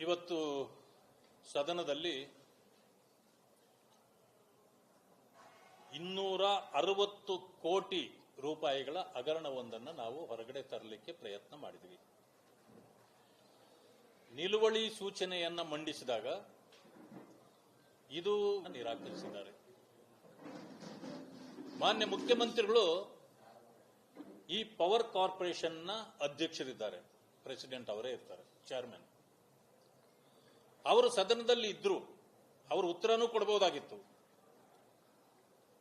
ಇವತ್ತು ಸದನದಲ್ಲಿ ಇನ್ನೂರ ಅರವತ್ತು ಕೋಟಿ ರೂಪಾಯಿಗಳ ಹಗರಣವೊಂದನ್ನು ನಾವು ಹೊರಗಡೆ ತರಲಿಕ್ಕೆ ಪ್ರಯತ್ನ ಮಾಡಿದ್ವಿ. ನಿಲುವಳಿ ಸೂಚನೆಯನ್ನ ಮಂಡಿಸಿದಾಗ ಇದು ನಿರಾಕರಿಸಿದ್ದಾರೆ. ಮಾನ್ಯ ಮುಖ್ಯಮಂತ್ರಿಗಳು ಈ ಪವರ್ ಕಾರ್ಪೊರೇಷನ್ನ ಅಧ್ಯಕ್ಷರಿದ್ದಾರೆ. ಪ್ರೆಸಿಡೆಂಟ್ ಅವರೇ ಇರ್ತಾರೆ ಚೇರ್ಮನ್ ಅವರು ಸದನದಲ್ಲಿ ಇದ್ರು. ಅವರು ಉತ್ತರನೂ ಕೊಡಬಹುದಾಗಿತ್ತು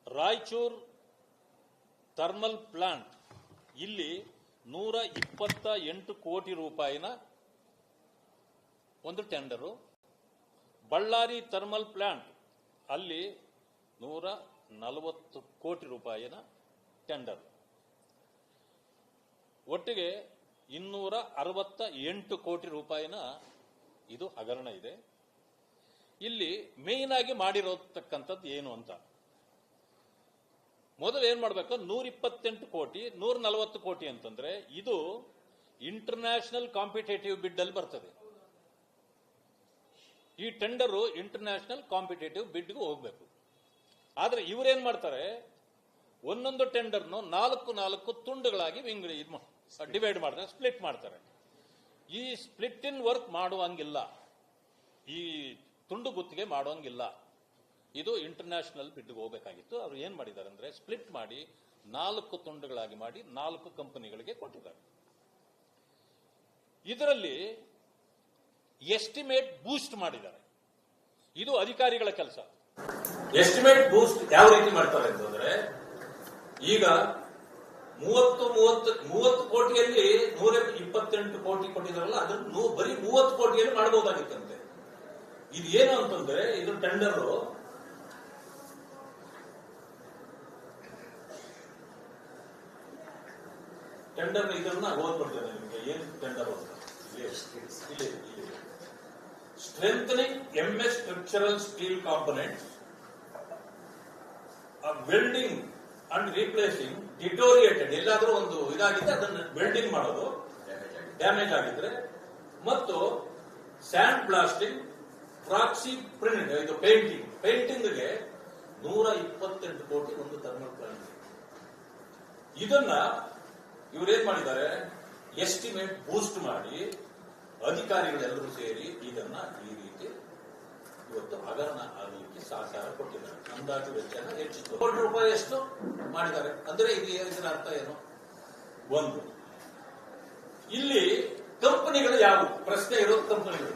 ರಾಯಚೂರ್ ಥರ್ಮಲ್ ಪ್ಲಾಂಟ್. ಇಲ್ಲಿ ನೂರ ಇಪ್ಪತ್ತ ಎಂಟು ಕೋಟಿ ರೂಪಾಯಿನ ಒಂದು ಟೆಂಡರು. Ballari thermal plant. ಅಲ್ಲಿ ನೂರ ನಲವತ್ತು ಕೋಟಿ ರೂಪಾಯಿನ ಟೆಂಡರ್. ಒಟ್ಟಿಗೆ ಇನ್ನೂರ ಅರವತ್ತ ಎಂಟು ಕೋಟಿ ರೂಪಾಯಿನ ಇದು ಹಗರಣ ಇದೆ. ಇಲ್ಲಿ ಮೇನ್ ಆಗಿ ಮಾಡಿರೋತಕ್ಕಂಥದ್ದು ಏನು ಅಂತ. ಮೊದಲು ಏನ್ ಮಾಡಬೇಕು? ನೂರ ಇಪ್ಪತ್ತೆಂಟು ಕೋಟಿ ನೂರ ನಲವತ್ತು ಕೋಟಿ ಅಂತಂದ್ರೆ ಇದು ಇಂಟರ್ನ್ಯಾಷನಲ್ ಕಾಂಪಿಟೇಟಿವ್ ಬಿಡ್ ಅಲ್ಲಿ ಬರ್ತದೆ. ಈ ಟೆಂಡರು ಇಂಟರ್ನ್ಯಾಷನಲ್ ಕಾಂಪಿಟೇಟಿವ್ ಬಿಡ್ಗೂ ಹೋಗ್ಬೇಕು. ಆದ್ರೆ ಇವರೇನ್ ಮಾಡ್ತಾರೆ? ಒಂದೊಂದು ಟೆಂಡರ್ನು ನಾಲ್ಕು ನಾಲ್ಕು ತುಂಡುಗಳಾಗಿ ಇದು ಡಿವೈಡ್ ಮಾಡ್ತಾರೆ ಸ್ಪ್ಲಿಟ್ ಮಾಡ್ತಾರೆ. ಈ ಸ್ಪ್ಲಿಟ್ ಇನ್ ವರ್ಕ್ ಮಾಡುವಂಗಿಲ್ಲ. ಈ ತುಂಡು ಗುತ್ತಿಗೆ ಮಾಡುವಂಗಿಲ್ಲ. ಇದು ಇಂಟರ್ನ್ಯಾಷನಲ್ ಬಿಡ್ಗೆ ಹೋಗಬೇಕಾಗಿತ್ತು. ಅವರು ಏನ್ ಮಾಡಿದ್ದಾರೆ ಅಂದರೆ ಸ್ಪ್ಲಿಟ್ ಮಾಡಿ ನಾಲ್ಕು ತುಂಡುಗಳಾಗಿ ಮಾಡಿ ನಾಲ್ಕು ಕಂಪನಿಗಳಿಗೆ ಕೊಟ್ಟಿದ್ದಾರೆ. ಇದರಲ್ಲಿ ಎಸ್ಟಿಮೇಟ್ ಬೂಸ್ಟ್ ಮಾಡಿದ್ದಾರೆ. ಇದು ಅಧಿಕಾರಿಗಳ ಕೆಲಸ. ಎಸ್ಟಿಮೇಟ್ ಬೂಸ್ಟ್ ಯಾವ ರೀತಿ ಮಾಡ್ತಾರೆ ಅಂತಂದ್ರೆ ಈಗ ಮೂವತ್ತು ಮೂವತ್ತು ಮೂವತ್ತು ಕೋಟಿಯಲ್ಲಿ ನೂರ ಇಪ್ಪತ್ತೆಂಟು ಕೋಟಿ ಕೊಟ್ಟಿದಾರಲ್ಲ ಅದನ್ನು ಬರೀ ಮೂವತ್ತು ಕೋಟಿಯಲ್ಲಿ ಮಾಡಬಹುದಾಗಿತ್ತಂತೆ. ಇದು ಏನು ಅಂತಂದ್ರೆ, ಇದು ಟೆಂಡರ್. ಟೆಂಡರ್ ಇದನ್ನ ಓದ್ಬಿಡ್ತೇನೆ ನಿಮಗೆ. ಏನು ಟೆಂಡರ್ ಅಂತ? Strengthening MS structural steel component welding and replacing deteriorated ಎಲ್ಲಾದರೂ ಒಂದು ಇದಾಗಿದೆ ಅದನ್ನ ವೆಲ್ಡಿಂಗ್ ಮಾಡೋದು. ಡ್ಯಾಮೇಜ್ ಆಗಿದ್ರೆ. ಮತ್ತು ಸ್ಯಾಂಡ್ ಬ್ಲಾಸ್ಟಿಂಗ್ ಫ್ರಾಕ್ಸಿ ಪ್ರಿಂಟ್ ಇದು ಪೇಂಟಿಂಗ್ ಪೇಂಟಿಂಗ್ಗೆ ನೂರ ಇಪ್ಪತ್ತೆಂಟು ಕೋಟಿ ಒಂದು ಥರ್ಮಲ್ ಪ್ಲಾಂಟ್ ಇದನ್ನ ಇವರೇನ್ ಮಾಡಿದ್ದಾರೆ? ಎಸ್ಟಿಮೇಟ್ ಬೂಸ್ಟ್ ಮಾಡಿ ಅಧಿಕಾರಿಗಳೆಲ್ಲರೂ ಸೇರಿ ಇದನ್ನ ಈ ರೀತಿ ಇವತ್ತು ಹಗರಣ ಆಗಲಿಕ್ಕೆ ಸಹಕಾರ ಕೊಟ್ಟಿದ್ದಾರೆ. ಅಂದಾಜು ವೆಚ್ಚನ ಹೆಚ್ಚಿತ್ತು ಕೋಟಿ ರೂಪಾಯಿ ಎಷ್ಟು ಮಾಡಿದ್ದಾರೆ. ಅಂದ್ರೆ ಇದು ಇದರ ಅರ್ಥ ಏನು? ಒಂದು. ಇಲ್ಲಿ ಕಂಪನಿಗಳು ಯಾವುವು ಪ್ರಶ್ನೆ ಇರೋದು ಕಂಪನಿಗಳು.